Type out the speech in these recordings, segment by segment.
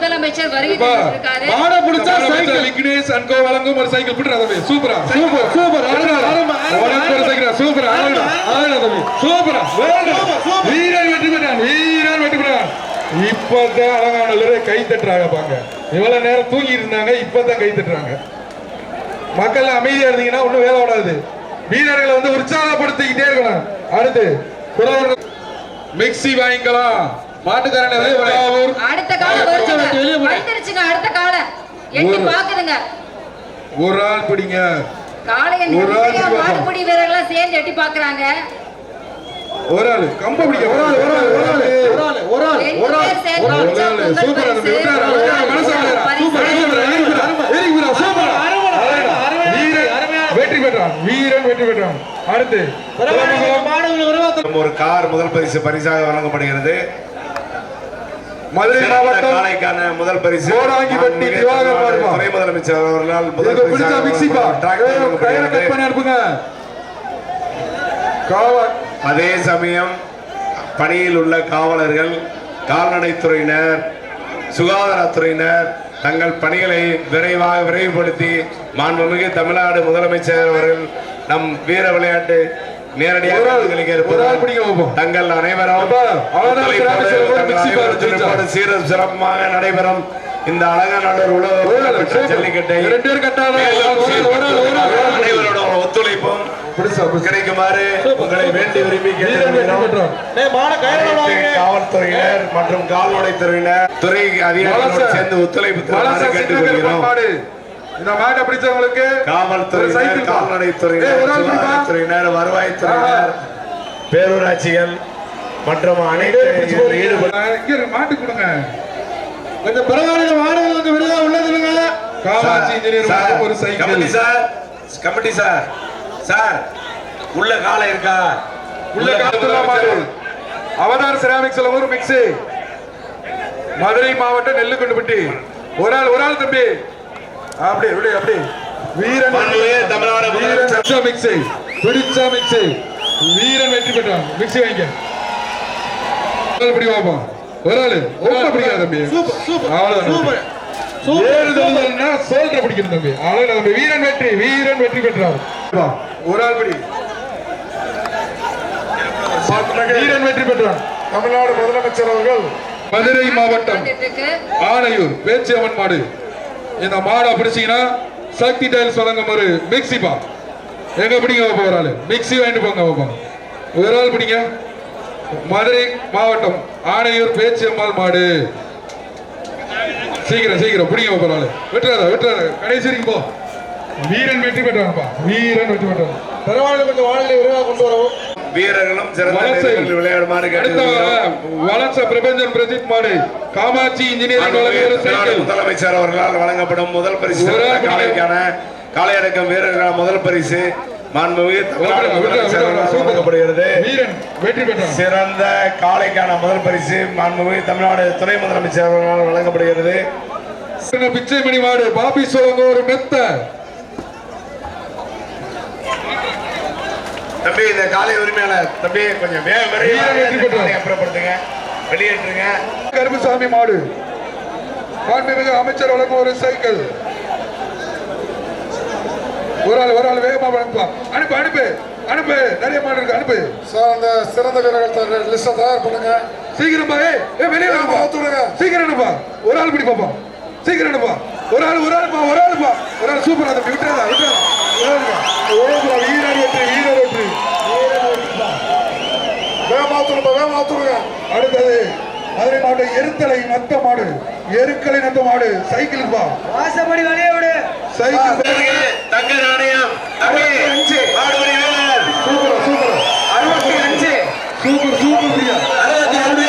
முதலமைச்சர் வருகை மாட பிடிச்சா சைக்கிள். விக்னேஷ் அன்கோ வழங்கும் ஒரு சைக்கிள். பிடிறா தம்பி. சூப்பரா. Super super. அருமை அருமை உனக்கு ஒரு சைக்கிள் சூப்பரா. அழகா அழகா தம்பி. சூப்பரா. வீரன் வெற்றி பெற்றான். வீரன் வெற்றி பெற்றான். இப்பதான் கை தட்டுறாங்க பாங்க. இவ்வளவு நேரம் தூங்கி இருந்தாங்க இப்பதான் கை தட்டுறாங்க. மக்கள் அமைதியா இருந்தீங்கன்னா ஒண்ணும் வேலை ஓடாது வீரர்களை வந்து உற்சாகப்படுத்திக்கிட்டே இருக்கணும். அடுத்து மிக்ஸி வாங்கிக்கலாம். மாட்டுக்காரனை அடுத்த போடு. வந்துருச்சுங்க அடுத்த காலம் எட்டி பாக்குதுங்க ஒரு ஆள் பிடிங்க. காளைய. மாடுபிடி வீரர்கள்லாம் சேர்ந்து எட்டி பாக்குறாங்க ஒரு ஆள் கம்ப பிடிக்க ஒரு ஆள் ஒரு ஆள் ஒரு ஆள் ஆள் ஆள் ஆள். ஆள் சூப்பரா. விட்டாரா. வெற்றி பெற்றான் வீரன் வெற்றி பெற்றான் அடுத்து. ஒரு கார் முதல் பரிசு பரிசாக வழங்கப்படுகிறது. மதுரை மாவட்டம் முதல் பரிசு. கோடாங்கிப்பட்டி திவாகர். துணை முதலமைச்சர் அவர்களால் முதல் பிடிச்சா டிராக்டர் டயரை கட். பண்ணி அனுப்புங்க. காவா அதே சமயம் பணியில் உள்ள காவலர்கள் கால்நடைத்துறையினர் சுகாதாரத்துறையினர் தங்கள் பணிகளை விரைவாக விரைவுபடுத்தி மாண்புமிகு தமிழ்நாடு முதலமைச்சர் அவர்கள் நம் வீர விளையாட்டு தங்கள் அனைவரும் சீரும் சிறப்புமாக நடைபெறும். இந்த அழகானவர். ஜல்லிக்கட்டை. அனைவரோட ஒத்துழைப்பும். கிடைக்குமாறு உங்களை வேண்டி விரும்பி காவல்துறையினர் மற்றும் கால்நடைத்துறையினர் துறை அதிகாரிகளோடு சேர்ந்து ஒத்துழைப்பு கேட்டுக்கொள்கிறோம். இந்த மாட்டை பிடிச்சவங்களுக்கு காவல்துறையினர் கால்நடைத்துறையினர் வருவாய்த்துறையினர் பேரூராட்சிகள் மற்றும் அனைத்து ஈடுபட மாட்டு கொடுங்க. கொஞ்சம் பரவாயில்ல கொஞ்சம் விரைவாக உள்ளதுங்க காமாட்சி இன்ஜினியர் ஒரு committee cycle sir committee sir sir உள்ள காலை இருக்கா? உள்ள காத்துலா மாடு அவதார் செராமிக்ஸ் ஒரு மிக்ஸி மதுரை மாவட்டம் நெல்லுக்கண்டுப்பட்டி ஒரு ஆள் ஒரு ஆள் தம்பி. அப்படி அப்படி அப்படி வீரன் வீரன் மிக்ஸி பிடிச்ச மிக்ஸி வீரன் வெற்றி பெற்றான். மிக்ஸி வாங்கிக்க ஒரு ஆள். ஒரு ஆளு பிடிக்காது தம்பி. Super super. அவ்வளவுதான் பிடிக்கணும் தம்பி. அவ்வளவு தம்பி. வீரன் வெற்றி வீரன் வெற்றி பெற்றார். ஒரு ஆள் பிடி. வீரன் வெற்றி பெற்றான் தமிழ்நாடு முதலமைச்சர் அவர்கள். மதுரை மாவட்டம். ஆனையூர் பேச்சியம்மன் மாடு இந்த மாடை பிடிச்சீங்கன்னா சக்தி டைல்ஸ் வழங்கும் ஒரு மிக்ஸி பா எங்க பிடிங்க வைப்போம் ஒரு ஆளு? மிக்ஸி வாங்கிட்டு போங்க வைப்போம் ஒரு ஆள் பிடிங்க. மதுரை மாவட்டம் ஆனையூர் பேச்சியம்மாள் மாடு. சீக்கிரம் சீக்கிரம் பிடிங்க வைப்போம் ஆளு. வெட்டுறாத வெட்டுறாத. கடைசி வரைக்கும் போ. வீரன் வெற்றி பெற்றான்ப்பா வீரன் வெற்றி பெற்றான் பரவாயில்ல கொஞ்சம் வானிலை விரைவாக கொண்டு வரவும். வீரர்களும் சிறந்த விளையாடுமாறு வளர்ச்ச பிரபஞ்சன் பிரதீப் மாடு. காமாட்சி இன்ஜினியரிங் முதலமைச்சர் அவர்களால் வழங்கப்படும் முதல் பரிசு காளைக்கான காளையடக்கம் வீரர்கள் முதல் பரிசு. சிறந்த காளைக்கான முதல் பரிசு மாண்புமிகு தமிழ்நாடு துணை முதலமைச்சர் அவர்களால் வழங்கப்படுகிறது. சின்ன பிச்சை மணி மாடு. பாபி சொல்லுங்க ஒரு மெத்த. தம்பி இந்த காலை உரிமையாளர் தம்பி கொஞ்சம் அப்புறப்படுத்துங்க. வெளியேற்றுங்க. கருப்புசாமி மாடு. மாண்புமிகு அமைச்சர் வழங்கும் ஒரு சைக்கிள். ஒரு ஆள் ஒரு ஆள் வேகமா வழங்குப்பா அனுப்பு அனுப்பு அனுப்பு. நிறைய மாடு இருக்கு அனுப்பு. சார் அந்த சிறந்த வீரர்கள் லிஸ்ட்டை தயார் பண்ணுங்க. சீக்கிரம் பா ஏய் ஏய், வெளியே விடுங்க. சீக்கிரம் அனுப்பா. ஒரு ஆள் பிடி பாப்பா. சீக்கிரம் அனுப்பா. ஒரு ஆள் ஒரு ஆள் பா ஒரு ஆள் பா. ஒரு ஆள் சூப்பரா தம்பி. விட்டுறதா விட்டுறதா. ஒரு ஆள் பா. ஒரு ஆள் பா. வீரர் வெற்றி வீரர் வேகமா அவுத்துடுங்க அடுத்தது மதுரை மாவட்டம் எருத்தலை நத்த மாடு எருக்கலை நத்த மாடு சைக்கிள் பா வாசப்படி வழிய விடு. சைக்கிள் தங்க நாணயம். தம்பி மாடுபடி வீரர் சூப்பரா சூப்பரா. அறுபத்தி அஞ்சு. Super super Priya. அஞ்சு.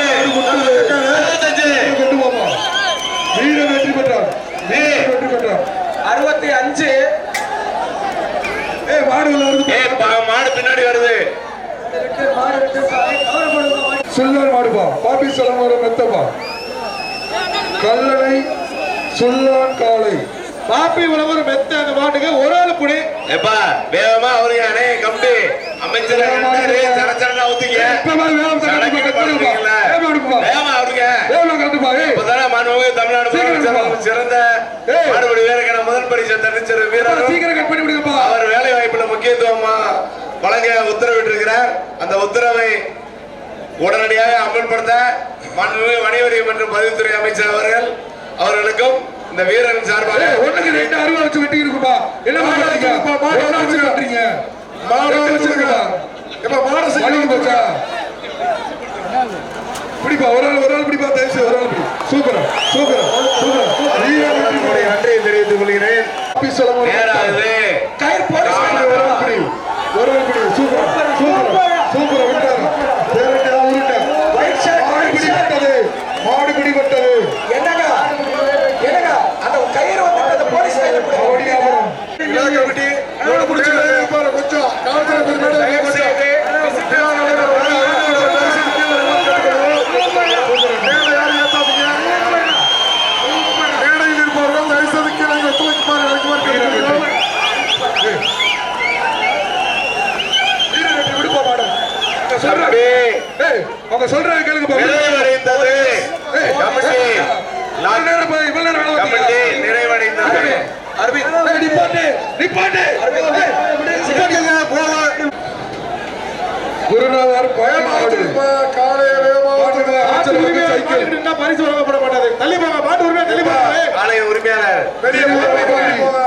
வீரர் வெற்றி பெற்றார். வீரர் வெற்றி பெற்றார். அறுபத்தி அஞ்சு. வருது ஏ மாடு பின்னாடி வருது. சுல்லான் மாடுபா பாப்பி சலமாடு மெத்தப்பா கல்லணை சுல்லான் காளை பாப்பி உழவர் மெத்த அந்த மாட்டுக்கு ஒரு ஆள் புடி எப்பா வேகமா அவருங்க அண்ணே கம்பி அமைச்சர் இருந்தாரு, சரச்சரன்னு அவுத்தீங்க. இப்ப பாரு, வேகமா. வேகமா எடுப்பா. வேகமா கட்டுப்பா. இப்பதானே மாண்புமிகு தமிழ்நாடு சிறந்த. மாடுபிடி வீரருக்கான முதல் பரிசு தனிச்சிறு வீரரும் சீக்கிரம் கட் பண்ணி விடுங்கப்பா. அவர் வேலை வழங்க உத்தரவிட்டிருக்கிறார் அந்த உத்தரவை உடனடியாக அமல்படுத்த மாண்புமிகு வணிகவரி மற்றும் பதிவுத்துறை அமைச்சர் அவர்கள் அவர்களுக்கும் இந்த வீரரின் சார்பாக ஒண்ணுக்கு ரெண்டு அருவா வச்சு வெட்டி இருக்குப்பா. என்ன? ஒண்ணா வச்சு வெட்டுறீங்க. ரெண்டு வச்சிருக்கா. இப்ப மாடு வலிக்கு போச்சா? பிடிப்பா ஒரு ஆள் ஒரு ஆள் பிடிப்பா தயவு செய்து ஒரு ஆள் பிடி சூப்பரா சூப்பரா சூப்பரா. நன்றியை தெரிவித்துக் கொள்கிறேன் போது நேராகுது ஒரு ஆள் பிடி ஒரு ஆள் பிடி சூப்பரா சூப்பரா சூப்பரா விட்டாரு தேரட்டா உருட்டா மாடு பிடிபட்டது மாடு பிடிபட்டது என்னங்க என்னங்க அந்த கயிறு வந்து அந்த போலீஸ் கையில கொடுங்க. அவடியாபுரம் விழா கமிட்டி எவ்வளவு பிடிச்சது பாரு கொஞ்சம் காவல்துறை பிரிவு கொஞ்சம் விழா மேடை யாரும் ஏத்தாதீங்க மேடையில் இருப்பவர்கள் தயவு செய்து கீழே ஒத்துழைக்குமாறு இறக்குமாறு கேட்டுக்கொள்கிறோம் வீரர் வெற்றி விடுப்பா மாடு அவங்க சொல்றாங்க தம்பி ஏய் அவங்க சொல்றாங்க கேளுங்கப்பா நிறைவடைந்தது ஏய், கமிட்டி இவ்வளவு நேரம் போய் இவ்வளவு நேரம் வேலை கமிட்டி பார்த்தீங்க. நிறைவடைந்தது ஏய், நிப்பாட்டு நிப்பாட்டு நிப்பாட்டுங்க, போலாம். குருநாதர் பயமாடு காலை சைக்கிள். பரிசு வழங்கப்பட மாட்டாது. தள்ளி போங்க மாட்டு உரிமை தள்ளி போங்க. ஆலய உரிமையாளர். வெளியே போங்க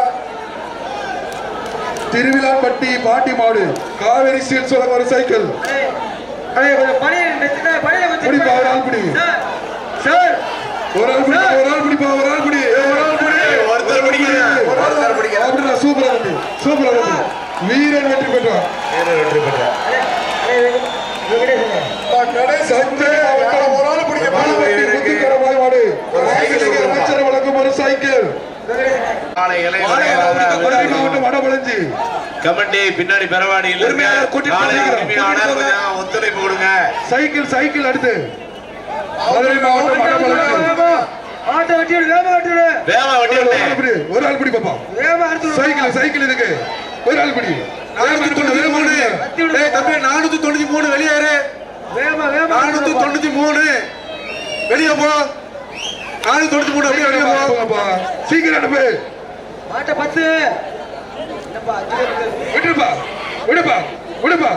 திருவிழாம்பட்டி பாட்டி மாடு காவேரி ஸ்டீல் சொல்ல ஒரு சைக்கிள். பிடிப்பா ஒரு ஆள் பிடி சார். ஒரு ஆள் பிடி ஒரு ஆள் பிடிப்பா ஒரு ஆள் பிடி ஏய், ஒரு ஆள் பிடி ஒருத்தர் பிடிக்கிறேன் ஒருத்தர் அப்படின்னா சூப்பரா தம்பி சூப்பரா தம்பி வீரன் வெற்றி பெற்றான் வீரர் வெற்றி பெற்றார். பின்னாடி பெறவாடியில் ஒத்துழைப்பு கொடுங்க. சைக்கிள் சைக்கிள் அடுத்து. மதுரை மாவட்டம் ஆட்டோ வெட்டி விடு, வேகமா வெட்டி விடு. வேகமா வண்டி ஒரு ஆள் விட்டு பிடி ஒரு ஆள் பிடி பாப்பா வேகமா அறுத்து விடு. சைக்கிள் சைக்கிள் இருக்கு. ஒரு ஆள் பிடி. நானூத்தி தொண்ணூத்தி மூணு. ஏய் தம்பி நானூத்தி தொண்ணூத்தி மூணு. வெளியேறு வேகமா அறுத்து நானூத்தி. தொண்ணூத்தி மூணு. வெளியே போ. நானூத்தி தொண்ணூத்தி மூணு. அப்படியே வெளியே போ. போங்கப்பா. சீக்கிரம் அனுப்பு மாட்டை பத்து. விடுப்பா. விடுப்பா. விடுப்பா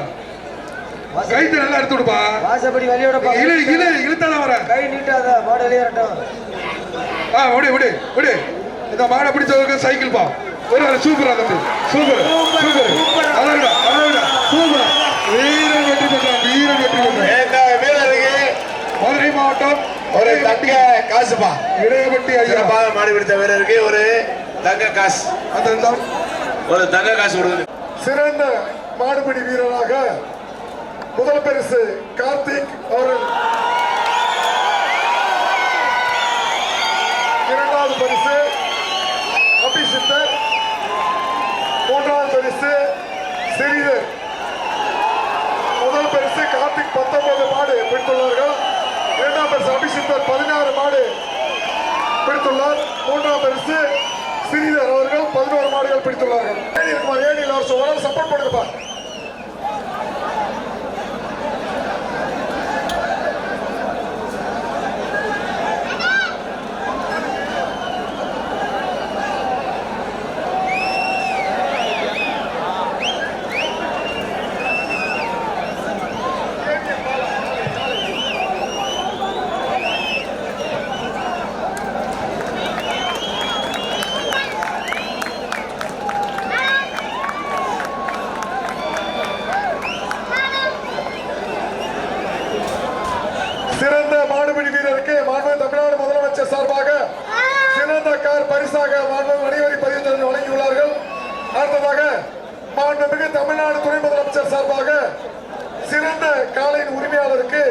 கைத்து நல்லா எடுத்து விடுப்பா. வாசப்படி வெளியே விடப்பா. இழு இழு இழுத்தாதான் வரேன் கை நீட்டாத மாடு வெளியேறட்டும் ஆ விடு விடு விடு இந்த மாடை பிடிச்சவருக்கு சைக்கிள் பா. ஒரு ஆள் சூப்பரா தம்பி. சூப்பர் சூப்பர் அழகுடா அழகுடா சூப்பர். வீரன் வெற்றி பெற்றான் வீரன் வெற்றி பெற்றான். வீரருக்கு மதுரை மாவட்டம் ஒரு தங்க காசுப்பா இடையப்பட்டி ஐயா. மாடு பிடித்த வீரருக்கு ஒரு தங்க காசு. அந்த ஒரு தங்க காசு கொடுங்க சிறந்த மாடுபிடி வீரராக முதல் பரிசு கார்த்திக் அவர்கள். இரண்டாவது பரிசு. அபிஷித்தர் மூன்றாவது பரிசு சிறிதர் முதல் பரிசு கார்த்திக் பத்தொன்பது மாடு பிடித்துள்ளார்கள். இரண்டாம் பரிசு அபிஷித்தர் பதினாறு மாடு பிடித்துள்ளார். மூன்றாம் பரிசு சிறிதர் அவர்கள் பதினோரு மாடுகள் பிடித்துள்ளார்கள். ஏழி இருக்குமா ஏழில் அவர் சப்போர்ட் பண்ணுங்கப்பா சிறந்த மாடுபிடி வீரருக்கு மாண்பு தமிழ்நாடு முதலமைச்சர் சார்பாக சிறந்த கார் பரிசாக மாண்பு வணிகவரி பதிவு வழங்கியுள்ளார்கள் அடுத்ததாக மாண்புமிகு தமிழ்நாடு துணை முதலமைச்சர் சார்பாக சிறந்த காலையின் உரிமையாளருக்கு